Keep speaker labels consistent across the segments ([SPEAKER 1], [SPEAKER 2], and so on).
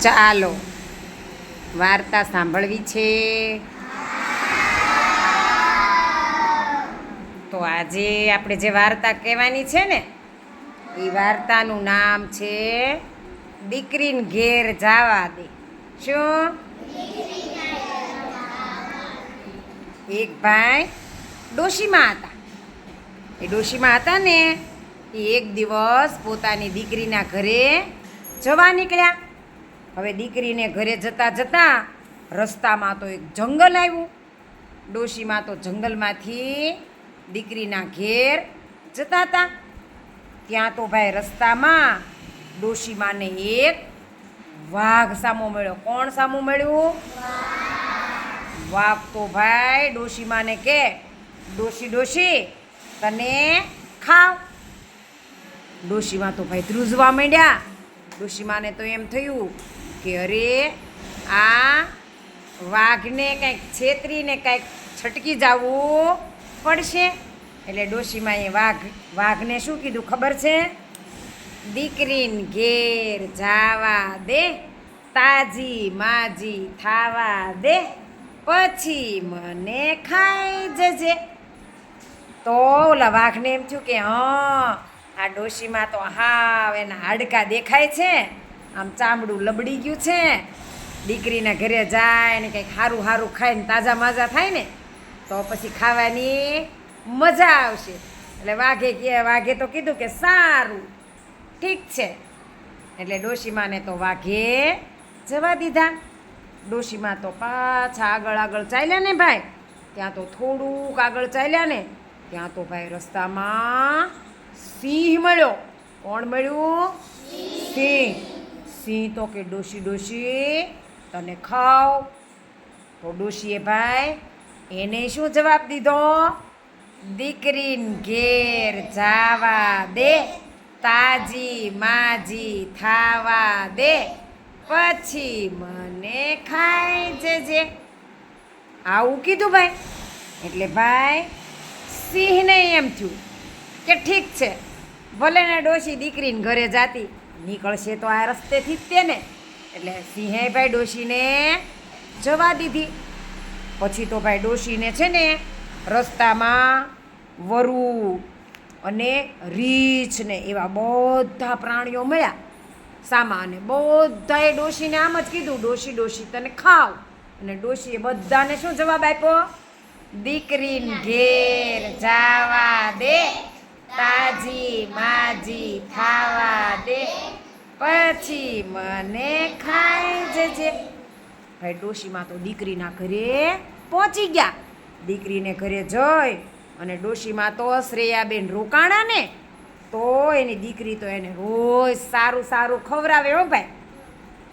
[SPEAKER 1] ચાલો. વાર્તા સાંભળવી છે. તો આજે આપણે જે વાર્તા કહેવાની છે ને એ વાર્તાનું નામ છે દીકરીને ઘેર જવા દે. શું? એક ભાઈ ડોશીમાં હતા. એ ડોશીમાં હતા ને, એ એક દિવસ પોતાની દીકરીના ઘરે જવા નીકળ્યા. હવે દીકરીને ઘરે જતા જતા રસ્તામાં તો એક જંગલ આવ્યું. ડોશીમાં તો જંગલમાંથી દીકરીના ઘેર જતા હતા. ત્યાં તો ભાઈ રસ્તામાં ડોશીમાને એક વાઘ સામો મળ્યો. કોણ સામું મળ્યું? વાઘ તો ભાઈ ડોશીમાને કે, ડોશી ડોશી, તને ખાવ. ડોશીમાં તો ભાઈ ધ્રુજવા માંડ્યા. ડોશીમાને તો એમ થયું કે અરે આ વાઘને કંઈક છેતરીને કંઈક છટકી જવું પડશે. એટલે ડોશીમાં એ વાઘ, વાઘને શું કીધું ખબર છે? દીકરીને ઘેર જાવા દે, તાજી માજી થાવા દે, પછી મને ખાઈ જજે. તો ઓલા વાઘને એમ થયું કે, હા, આ ડોશીમાં તો હાવ એના હાડકા દેખાય છે. આમ ચામડું લબડી ગયું છે. દીકરીના ઘરે જાય ને કંઈક સારું સારું ખાઈને તાજા માજા થાય ને, તો પછી ખાવાની મજા આવશે. એટલે વાઘે કે, વાઘે તો કીધું કે સારું, ઠીક છે. એટલે ડોશીમાને તો વાઘે જવા દીધા. ડોશીમાં તો પાછા આગળ આગળ ચાલ્યા ને ભાઈ. ત્યાં તો થોડુંક આગળ ચાલ્યા ને, ત્યાં તો ભાઈ રસ્તામાં સિંહ મળ્યો. કોણ મળ્યું? સિંહ. સિંહ તો કે ડોશી ડોશી, તને ખાવ તો ડોશીએ ભાઈ, એને શું જવાબ દીધો? દીકરીને ઘેર જાવા દે, તાજી માજી થાવા દે, પછી મને ખાઈ જજે. આવું કીધું ભાઈ. એટલે ભાઈ, સિંહને એમ થયું કે ઠીક છે, ભલે ને ડોશી દીકરીને ઘરે જાતી નીકળશે તો આ રસ્તેથી જ તેને. એટલે સિંહે ભાઈ ડોશીને જવા દીધી. પછી તો ભાઈ ડોશીને છે ને રસ્તામાં વરુ અને રીછ ને એવા બધા પ્રાણીઓ મળ્યા. સામા અને બધાએ ડોશીને આમ જ કીધું, ડોશી ડોશી, તને ખાવ. અને ડોશીએ બધાને શું જવાબ આપ્યો? દીકરીને ઘેર જાવા દે, તાજી માજી ખાવા દે. પછી મને ખાઈ જજે. ભાઈ ડોશીમાં તો દીકરીના ઘરે પહોંચી ગયા. દીકરીને ઘરે જઈ અને ડોશીમાં તો શ્રેયાબેન રોકાણા ને તો એની દીકરી તો એને રોજ સારું સારું ખવડાવે હો ભાઈ.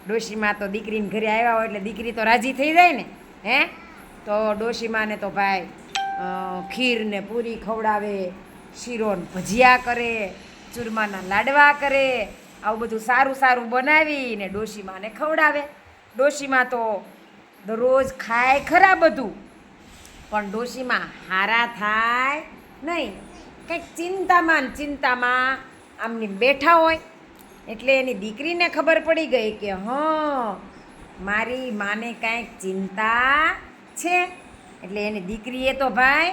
[SPEAKER 1] ડોશીમાં તો દીકરીને ઘરે આવ્યા હોય એટલે દીકરી તો રાજી થઈ જાય ને, હે? તો ડોશીમાને તો ભાઈ ખીરને પૂરી ખવડાવે, શીરોને ભજીયા કરે, ચૂરમાના લાડવા કરે આવું બધું સારું સારું બનાવીને ડોશીમાને ખવડાવે. ડોશીમાં તો દરરોજ ખાય ખરા બધું. પણ ડોશીમાં હારા થાય નહીં. કંઈક ચિંતામાં ને ચિંતામાં આમની બેઠા હોય. એટલે એની દીકરીને ખબર પડી ગઈ કે, હં, મારી માને કાંઈક ચિંતા છે. એટલે એની દીકરીએ તો ભાઈ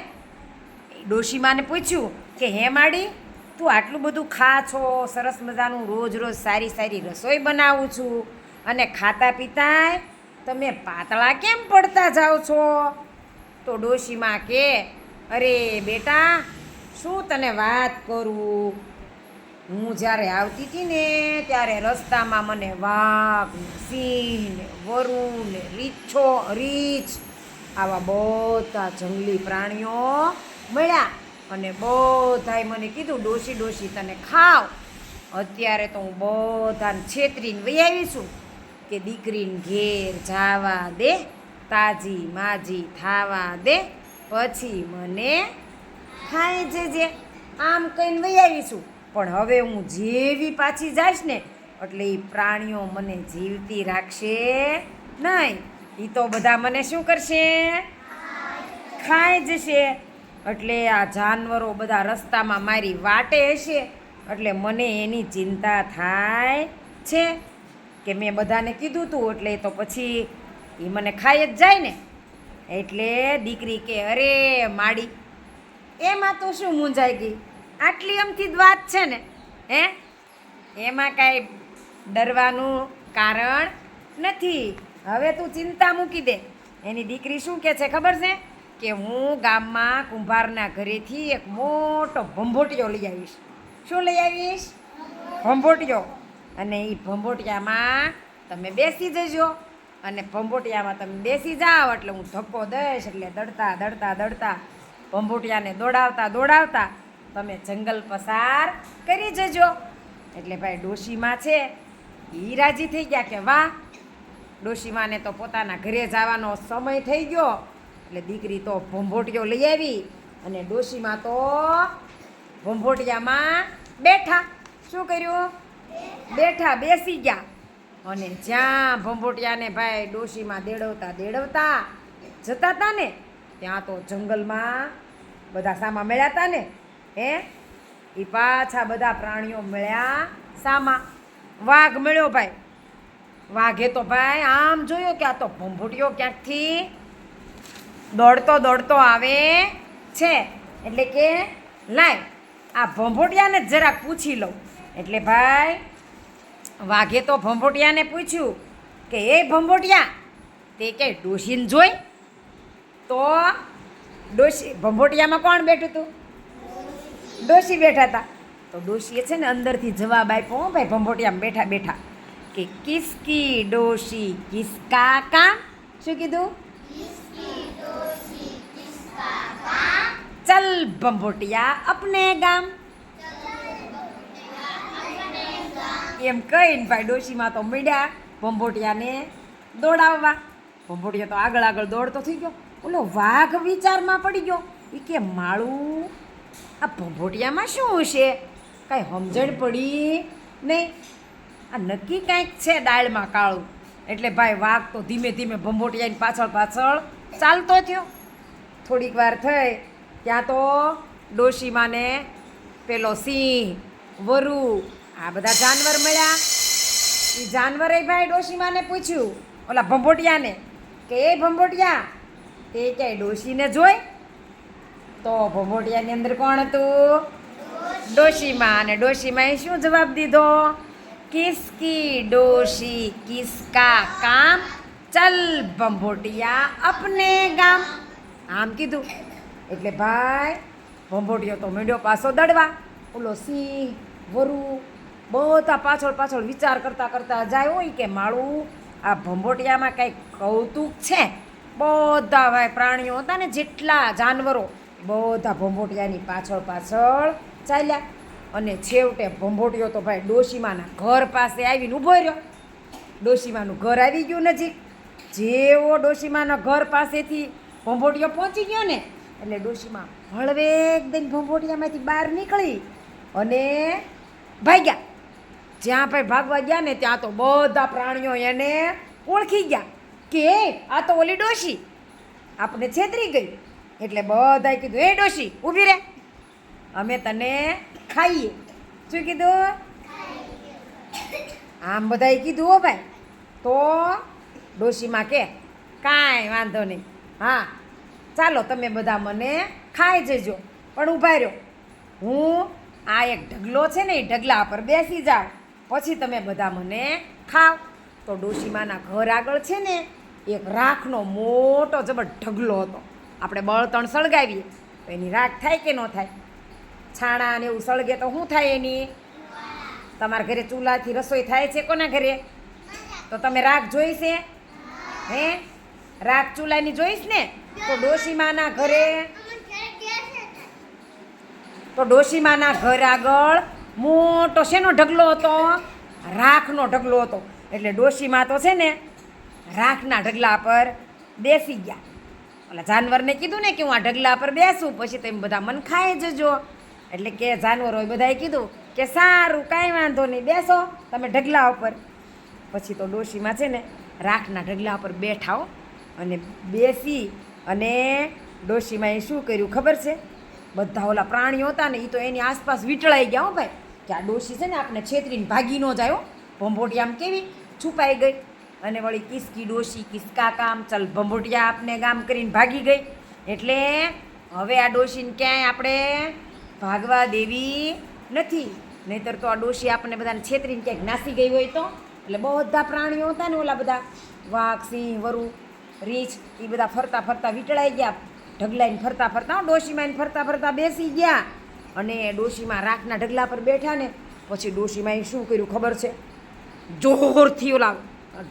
[SPEAKER 1] ડોશીમાને પૂછ્યું કે, હે માડી તું આટલું બધું ખા છો, સરસ મજાનું રોજ રોજ સારી સારી રસોઈ બનાવું છું. અને ખાતા પીતાય તમે પાતળા કેમ પડતા જાઓ છો? તો ડોશીમાં કે, અરે બેટા, શું તને વાત કરું? હું જ્યારે આવતી હતી ને, ત્યારે રસ્તામાં મને વાઘ સિંહ ને વરુ ને રીછો રીછ આવા બધા જંગલી પ્રાણીઓ મળ્યા. અને બધાએ મને કીધું ડોસી ડોસી તને ખાવ. અત્યારે તો હું બધાને છેતરીને વહી આવી છું કે દીકરીને ઘેર જાવા દે, તાજી માજી થાવા દે, પછી મને ખાઈ જજે. આમ કહીને વહી આવીશું પણ હવે હું જેવી પાછી જઈશ ને, એટલે એ પ્રાણીઓ મને જીવતી રાખશે નહીં. એ તો બધા મને શું કરશે? ખાઈ જશે. એટલે આ જાનવરો બધા રસ્તામાં મારી વાટે હશે. એટલે મને એની ચિંતા થાય છે કે મેં બધાને કીધું તું, એટલે તો પછી એ મને ખાઈ જ જાય ને. એટલે દીકરી કે, અરે માડી, એમાં તો શું મૂંઝાઈ ગઈ? આટલી અમથી જ વાત છે ને, હે? એમાં કાંઈ ડરવાનું કારણ નથી. હવે તું ચિંતા મૂકી દે. એની દીકરી શું કહે છે ખબર છે? કે હું ગામમાં કુંભારના ઘરેથી એક મોટો ભંભોટિયો લઈ આવીશ. શું લઈ આવીશ? ભંભોટિયો. અને એ ભંભોટિયામાં તમે બેસી જજો. અને ભંભોટિયામાં તમે બેસી જાઓ એટલે હું ધક્કો દઈશ એટલે દડતા દડતા દડતા ભંભોટિયાને દોડાવતા દોડાવતા તમે જંગલ પસાર કરી જજો. એટલે ભાઈ ડોશીમાં છે એ રાજી થઈ ગયા કે વાહ, ડોશીમાને તો પોતાના ઘરે જવાનો સમય થઈ ગયો. એટલે દીકરી તો ભોંભોટિયો લઈ આવી અને ડોશીમાં તો ભોંભોટિયામાં બેઠા. શું કર્યું? બેઠા, બેસી ગયા. અને જ્યાં ભંભોટિયાને ભાઈ ડોશીમાં દેડવતા દેડવતા જતા હતા ને, ત્યાં તો જંગલમાં બધા સામા મળ્યા હતા ને. હે? એ પાછા બધા પ્રાણીઓ મળ્યા સામા. વાઘ મળ્યો ભાઈ. વાઘે તો ભાઈ આમ જોયો કે આ તો ભંભોટિયો ક્યાંકથી દોડતો દોડતો આવે છે. એટલે કે લાય. આ ભંભોટિયાને જરાક પૂછી લઉં. એટલે ભાઈ, વાઘે તો ભંભોટિયાને પૂછ્યું કે, એ ભંભોટિયા, તે કે ડોશીને જોઈ? તો ડોશી, ભંભોટિયામાં કોણ બેઠું હતું ડોશી બેઠા હતા તો ડોશીએ છે ને અંદરથી જવાબ આપ્યો, હો ભાઈ, ભંભોટિયામાં બેઠા બેઠા. કે, કિસકી ડોશી કિસકા કા? શું કીધું? ચલ ભંભોટિયા અપને ગામ એમ કહીને ભાઈ ડોશીમાં તો મળ્યા ભંભોટિયાને દોડાવવા ભંભોટિયા તો આગળ આગળ દોડતો થઈ ગયો ઓલો વાઘ વિચારમાં પડી ગયો એ કે માળું આ ભંભોટિયામાં શું હશે કાંઈ સમજણ પડી નહીં આ નક્કી કાંઈક છે દાળમાં કાળું એટલે ભાઈ વાઘ તો ધીમે ધીમે ભંભોટિયાની પાછળ પાછળ ચાલતો થયો. થોડીક વાર થઈ, ત્યાં તો ડોશીમાને પેલો સિંહ, વરુ, આ બધા જાનવર મળ્યા. એ જાનવરે ભાઈ ડોશીમાને પૂછ્યું, ઓલા ભંભોટિયાને, કે એ ભંભોટિયા? તે ક્યાંય ડોશીને જોઈ? તો ભંભોટિયાની અંદર કોણ હતું? ડોશીમાં. અને ડોશીમાએ શું જવાબ દીધો? કિસકી ડોશી, કિસકા કામ ચલ ભંભોટિયા અપને ગામ આમ કીધું એટલે ભાઈ ભંભોટિયો તો મીંડ્યો પાછો દડવા ઓલો સિંહ વરુ બધા પાછળ પાછળ વિચાર કરતાં કરતાં જાય હોય કે માળું આ ભંભોટિયામાં કંઈક કૌતુક છે બધા ભાઈ પ્રાણીઓ હતા ને જેટલા જાનવરો બધા ભંભોટિયાની પાછળ પાછળ ચાલ્યા અને છેવટે ભંભોટિયો તો ભાઈ ડોશીમાના ઘર પાસે આવીને ઊભો રહ્યો. ડોશીમાનું ઘર આવી ગયું નજીક. જેવો ડોશીમાના ઘર પાસેથી ભંભોટિયો પહોંચી ગયો ને એટલે ડોશીમાં હળવેક દઈને ભંભોટિયામાંથી બહાર નીકળી અને ભાગ્યા. જ્યાં ભાઈ ભાગવા ગયા ને ત્યાં તો બધા પ્રાણીઓ એને ઓળખી ગયા કે આ તો ઓલી ડોશી. આપણે છેતરી ગઈ. એટલે બધાએ કીધું એ ડોશી ઊભી રહે અમે તને ખાઈએ. શું કીધું? આમ બધાએ કીધું હો ભાઈ. તો ડોશીમાં કે? કાંઈ વાંધો નહીં. હા, ચાલો તમે બધા મને ખાઈ જજો. પણ ઊભા રહ્યો. હું આ એક ઢગલો છે ને, એ ઢગલા પર બેસી જાઓ પછી તમે બધા મને ખાવ. તો ડોશીમાના ઘર આગળ છે ને, એક રાખનો મોટો જબર ઢગલો હતો. આપણે બળતણ સળગાવીએ. તો એની રાખ થાય કે ન થાય? છાણા ને એવું સળગે તો શું થાય એની? તમારા ઘરે ચૂલાથી રસોઈ થાય છે કોના ઘરે? તો તમે રાખ જોઈ છે? હે? રાખ ચૂલાની જોઈશ ને? તો ડોશીમાના ઘરે તો ડોશીમાના ઘર આગળ મોટો શેનો ઢગલો હતો? રાખનો ઢગલો હતો. એટલે ડોશીમાં તો છે ને, રાખના ઢગલા પર બેસી ગયા. ઓલા જાનવરને કીધું ને કે હું આ ઢગલા પર બેસું, પછી તમે બધા મન ખાઈ જજો. એટલે કે જાનવરોએ બધાએ કીધું કે સારું, કાંઈ વાંધો નહીં, બેસો તમે ઢગલા ઉપર. પછી તો ડોશીમાં છે ને રાખના ઢગલા ઉપર બેઠાઓ અને બેસી અને ડોશીમાં એ શું કર્યું ખબર છે? બધા ઓલા પ્રાણીઓ હતા ને એ તો એની આસપાસ વીંટળાઈ ગયા હો ભાઈ. કે આ ડોશી છે ને આપણે છેતરીને ભાગી ન જાય હો. ભંભોટી આમ કેવી? છુપાઈ ગઈ. અને વળી કિસકી ડોશી, કિસકા કામ, ચલ ભંભોટિયા આપને ગામ કરીને ભાગી ગઈ. એટલે હવે આ ડોશીને ક્યાંય આપણે ભાગવા દેવી નથી. નહીતર તો આ ડોશી આપણને બધાને છેતરીને ક્યાંક નાસી ગઈ હોય તો? એટલે બધા પ્રાણીઓ હતા ને ઓલા બધા, વાઘ, સિંહ, વરુ, રીંછ એ બધા ફરતા ફરતા વીંટળાઈ ગયા. ઢગલાઈને ફરતા ફરતા ડોશીમાં એને ફરતા ફરતા બેસી ગયા. અને ડોશીમાં રાખના ઢગલા પર બેઠા ને, પછી ડોશીમાં શું કર્યું ખબર છે? જોરથી ઓલા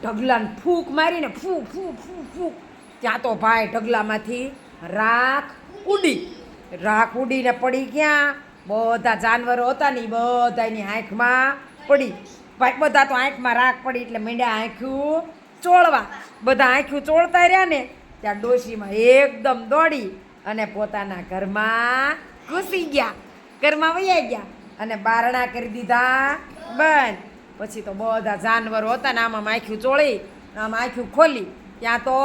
[SPEAKER 1] ઢગલાને ફૂંક મારીને ફૂંક ફૂંક ફૂ ફૂંક ત્યાં તો ભાઈ ઢગલામાંથી રાખ ઉડી. રાખ ઉડીને પડી ગયા. બધા જાનવરો હતા ને ઈ બધાની આંખમાં પડી. ભાઈ બધા તો આંખમાં રાખ પડી એટલે મીંડા આંખ્યું ચોળવા. બધા આંખ્યું ચોળતા રહ્યા ને, ત્યાં ડોશીમાં એકદમ દોડી અને પોતાના ઘરમાં ઘૂસી ગયા. ઘરમાં વૈયા ગયા અને બારણા કરી દીધા બંધ. પછી તો બધા જાનવરો હતા ને આમાં આંખ્યું ચોળી, આમ આંખ્યું ખોલી. ત્યાં તો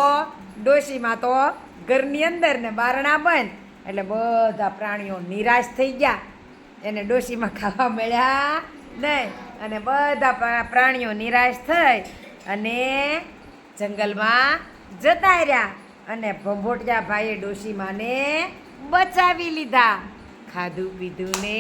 [SPEAKER 1] ડોશીમાં તો ઘરની અંદર ને બારણા બંધ. એટલે બધા પ્રાણીઓ નિરાશ થઈ ગયા. એને ડોશીમાં ખાવા મળ્યા નહીં. અને બધા પ્રાણીઓ નિરાશ થઈ અને જંગલમાં જતા રહ્યા અને ભંભોટિયા ભાઈએ ડોશીમાને બચાવી લીધા. ખાધું પીધું ને